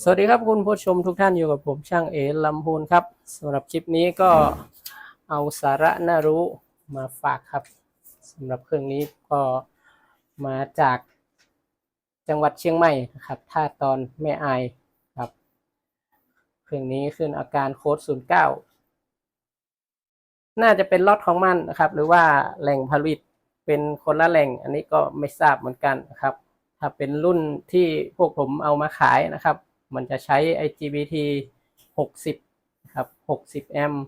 สวัสดีครับคุณผู้ชมทุกท่านอยู่กับผมช่างเอลำพูนครับสำหรับคลิปนี้ก็เอาสาระน่ารู้มาฝากครับสำหรับเครื่องนี้ก็มาจากจังหวัดเชียงใหม่นะครับท่าตอนแม่อายครับ เครื่องนี้ขึ้นอาการโค้ด09 น่าจะเป็นล็อตของมันนะครับ หรือว่าแหล่งผลิตเป็นคนละแหล่ง อันนี้ก็ไม่ทราบเหมือนกันนะครับ ถ้าเป็นรุ่นที่พวกผมเอามาขายนะครับ มันจะใช้ IGBT 60ครับ60แอมป์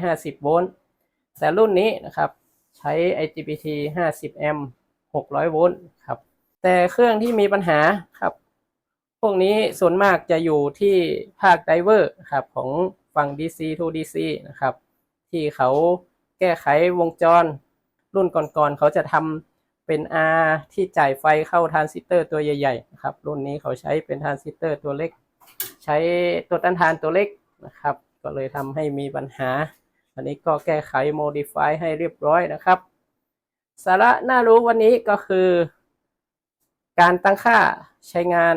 650โวลต์แต่รุ่นนี้นะครับใช้ IGBT 50แอมป์600โวลต์ครับแต่เครื่องที่มีปัญหาครับพวกนี้ส่วนมากจะอยู่ที่ภาคไดเวอร์ครับของฝั่ง DC to DC นะครับที่เขาแก้ไขวงจร รุ่นก่อนๆเขาจะทำ เป็น R ที่จ่ายไฟเข้าทรานซิสเตอร์ตัวใหญ่ๆนะครับ รุ่นนี้เขาใช้เป็นทรานซิสเตอร์ตัวเล็ก ใช้ตัวต้านทานตัวเล็กนะครับ ก็เลยทำให้มีปัญหา อันนี้ก็แก้ไข modify ให้เรียบร้อยนะครับ สาระน่ารู้วันนี้ก็คือ การตั้งค่าใช้งาน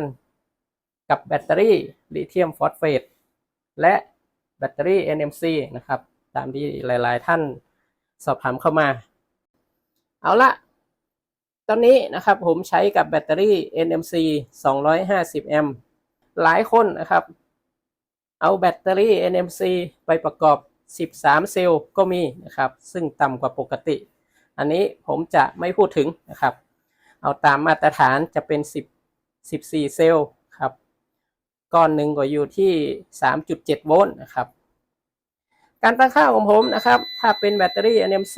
กับแบตเตอรี่ลิเธียมฟอสเฟตและแบตเตอรี่ NMC นะครับ ตามที่หลายๆท่านสอบถามเข้ามา เอาละ ตอนนี้นะครับผมใช้กับแบตเตอรี่ NMC 250 แอมป์หลายคนนะครับ เอาแบตเตอรี่ NMC ไปประกอบ 13 เซลล์ก็มีนะครับ ซึ่งต่ำกว่าปกติ อันนี้ผมจะไม่พูดถึงนะครับ เอาตามมาตรฐานจะเป็น 10 14 เซลล์ครับ ก้อนหนึ่งก็อยู่ที่ 3.7 โวลต์นะครับ การตั้งค่าของผมนะครับ ถ้าเป็นแบตเตอรี่ NMC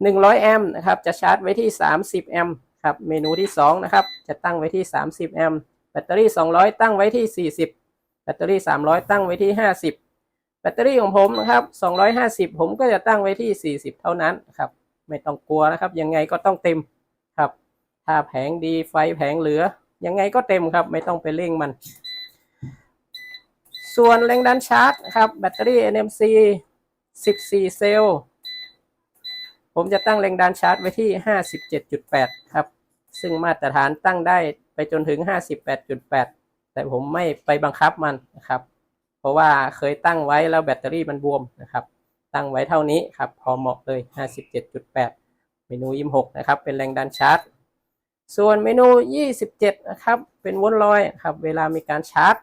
100 แอมป์นะครับ จะชาร์จไว้ที่ 30 แอมป์ครับ เมนูที่ 2 นะครับ จะตั้งไว้ที่ 30 แอมป์แบตเตอรี่ 200 ตั้งไว้ที่ 40 แบตเตอรี่ 300 ตั้งไว้ที่ 50 แบตเตอรี่ของผมนะครับ 250 ผมก็จะตั้งไว้ที่ 40 เท่านั้นครับ ไม่ต้องกลัวนะครับ ยังไงก็ต้องเต็มครับ ถ้าแผงดีไฟแผงเหลือ ยังไงก็เต็มครับ ไม่ต้องไปเร่งมัน ส่วนแรงดันชาร์จครับ แบตเตอรี่ NMC 14 เซลล์ ผมจะตั้งแรงดันชาร์จไว้ที่ 57.8 ครับ ซึ่งมาตรฐานตั้งได้ไปจนถึง 58.8 แต่ผมไม่ไปบังคับมันนะครับ เพราะว่าเคยตั้งไว้แล้วแบตเตอรี่มันบวมนะครับ ตั้งไว้เท่านี้ครับพอเหมาะเลย 57.8 เมนู26นะครับ เป็นแรงดันชาร์จ ส่วนเมนู 27 นะครับ เป็นวนลอยครับ เวลามีการชาร์จ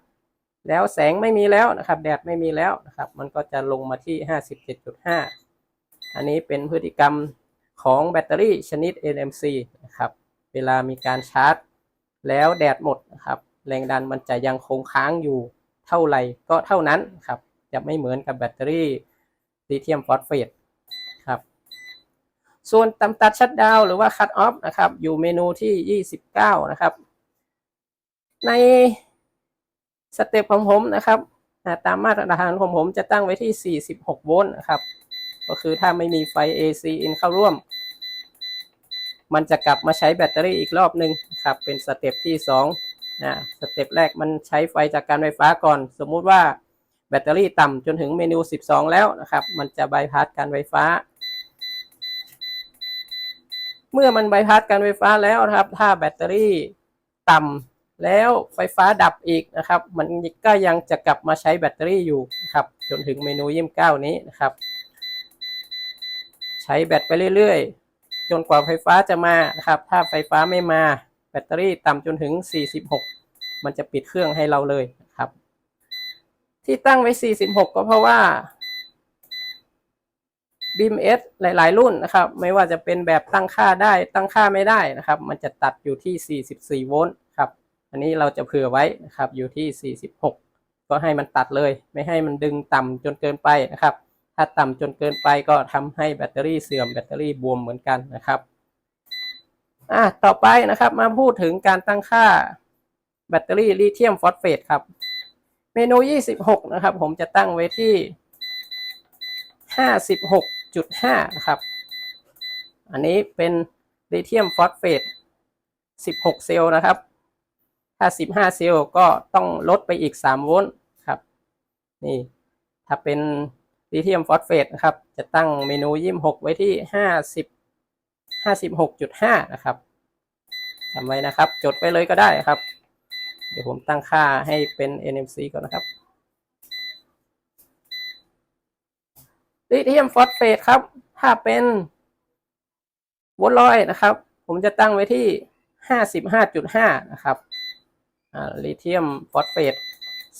แล้วแสงไม่มีแล้วนะครับ แดดไม่มีแล้วนะครับ มันก็จะลงมาที่ 57.5 อันนี้เป็นพฤติกรรมของแบตเตอรี่ชนิด NMC นะครับ เวลามีการชาร์จ แล้วแดดหมดนะครับ แรงดันมันจะยังคงค้างอยู่เท่าไหร่ก็เท่านั้นครับ จะไม่เหมือนกับแบตเตอรี่ลิเธียมฟอสเฟตครับ ส่วนตำตัดชัดดาวหรือว่าคัตออฟนะครับ อยู่เมนูที่ 29 นะครับ ในสเต็ปของผมนะครับ ตามมาตรฐานของผมจะตั้งไว้ที่ 46 โวลต์นะครับ ก็คือถ้าไม่มีไฟ AC in เข้าร่วม มันจะกลับมาใช้แบตเตอรี่อีกรอบหนึ่งครับเป็นสเต็ปที่2นะสเต็ปแรกมันใช้ไฟจากการไฟฟ้าก่อน สมมุติว่าแบตเตอรี่ต่ำจนถึงเมนู 12 แล้วนะครับ มันจะบายพาสการไฟฟ้า เมื่อมันบายพาสการไฟฟ้าแล้วนะครับ ถ้าแบตเตอรี่ต่ำแล้วไฟฟ้าดับอีกนะครับ มันก็ยังจะกลับมาใช้แบตเตอรี่อยู่ครับ จนถึงเมนู 29 นี้นะครับ ใช้แบตไปเรื่อยๆ จนกว่าไฟฟ้าจะมานะครับ ถ้าไฟฟ้าไม่มาแบตเตอรี่ต่ำจนถึง 46 มันจะปิดเครื่องให้เราเลยนะครับ ที่ตั้งไว้ 46 ก็เพราะว่า BMS หลาย ๆ รุ่นนะครับ ไม่ว่าจะเป็นแบบตั้งค่าได้ตั้งค่าไม่ได้นะครับ มันจะตัดอยู่ที่ 44 โวลต์ครับ อันนี้เราจะเผื่อไว้นะครับอยู่ที่ 46 ก็ให้มันตัดเลย ไม่ให้มันดึงต่ำจนเกินไปนะครับ ถ้าต่ำจนเกินไปก็ทำให้แบตเตอรี่เสื่อมแบตเตอรี่บวมเหมือนกันนะครับอะต่อไปนะครับมาพูดถึงการตั้งค่าแบตเตอรี่ลิเธียมฟอสเฟตครับ เมนู 26 นะครับ ผมจะตั้งไว้ที่ 56.5 นะครับ อันนี้เป็นลิเธียมฟอสเฟต16 เซลล์นะครับ ถ้า 15 เซลล์ก็ต้องลดไปอีก 3 โวลต์ครับ นี่ ถ้าเป็น ลิเธียมฟอสเฟตนะครับ จะตั้งเมนู26ไว้ที่50 56.5นะครับจำไว้นะครับ จดไว้เลยก็ได้ครับ เดี๋ยวผมตั้งค่าให้เป็น NMC ก่อนนะครับลิเธียมฟอสเฟตครับ ถ้าเป็นโวลต์ร้อยนะครับ ผมจะตั้งไว้ที่ห้าสิบห้าจุดห้านะครับลิเธียมฟอสเฟต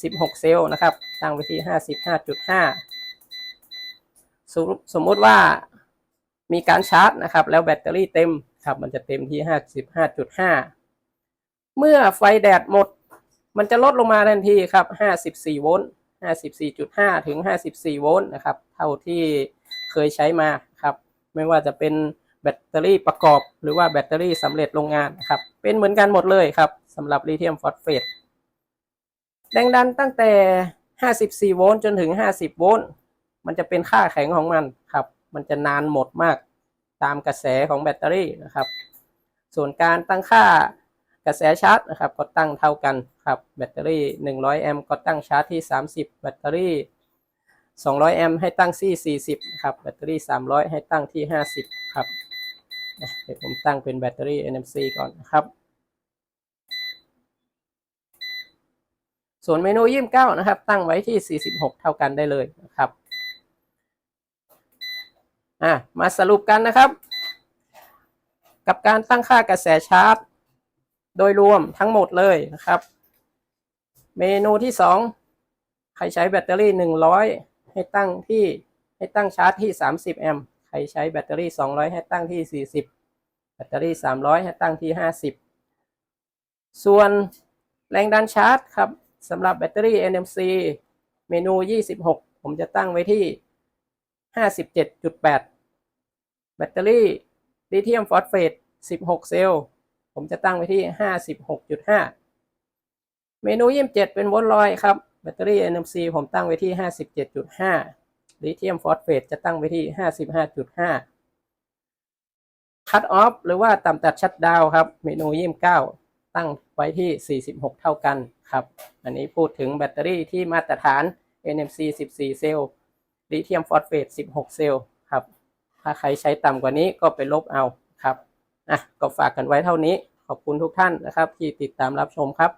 สิบหกเซลล์นะครับ ตั้งไว้ที่ห้า สิบห้าจุดห้าสมมติว่ามีการชาร์จนะครับ แล้วแบตเตอรี่เต็มครับมันจะเต็มที่ห้าสิบห้าจุดห้าเมื่อไฟแดดหมด มันจะลดลงมาทันทีครับห้าสิบสี่โวลต์ห้าสิบสี่จุดห้าถึงห้าสิบสี่โวลต์นะครับ เท่าที่เคยใช้มาครับ ไม่ว่าจะเป็นแบตเตอรี่ประกอบ หรือว่าแบตเตอรี่สำเร็จโรงงานนะครับ เป็นเหมือนกันหมดเลยครับสำหรับลิเธียมฟอสเฟตแรงดันตั้งแต่ 54 โวลต์จนถึง 50 โวลต์ มันจะเป็นค่าแข็งของมันครับ มันจะนานหมดมากตามกระแสของแบตเตอรี่นะครับ ส่วนการตั้งค่ากระแสชาร์จนะครับ ก็ตั้งเท่ากันครับ แบตเตอรี่ 100 แอมป์ก็ตั้งชาร์จที่ 30 แบตเตอรี่ 200 แอมป์ให้ตั้งที่ 40 ครับ แบตเตอรี่ 300 ให้ตั้งที่ 50 ครับเดี๋ยวผมตั้งเป็นแบตเตอรี่ NMC ก่อนนะครับ ส่วนเมนูยี่สิบเก้านะครับ ตั้งไว้ที่ 46 เท่ากันได้เลยนะครับ อะมาสรุปกันนะครับ กับการตั้งค่ากระแสชาร์จ โดยรวมทั้งหมดเลยนะครับ เมนูที่ 2 ใครใช้แบตเตอรี่ 100 ให้ตั้งที่ให้ตั้งชาร์จที่ 30 แอมป์ใครใช้แบตเตอรี่ 200 ให้ตั้งที่ 40 แบตเตอรี่ 300 ให้ตั้งที่ 50 ส่วนแรงดันชาร์จครับสำหรับแบตเตอรี่ NMC เมนู 26 ผมจะตั้งไว้ที่ 57.8 แบตเตอรี่ลิเธียมฟอสเฟต 16 เซลล์ ผมจะตั้งไว้ที่ 56.5 เมนู27 เป็นโวลต์ลอยครับ แบตเตอรี่ NMC ผมตั้งไว้ที่ 57.5 ลิเธียมฟอสเฟตจะตั้งไว้ที่ 55.5 คัตออฟหรือว่าต่ำตัดชัดดาวครับ เมนู 29 ตั้งไว้ที่ 46 เท่ากันครับ อันนี้พูดถึงแบตเตอรี่ที่มาตรฐาน NMC 14 เซลล์ ลิเธียมฟอสเฟต 16 เซลล์ครับ ถ้าใครใช้ต่ำกว่านี้ก็ไปลบเอาครับอะก็ฝากกันไว้เท่านี้ ขอบคุณทุกท่านนะครับ ที่ติดตามรับชมครับ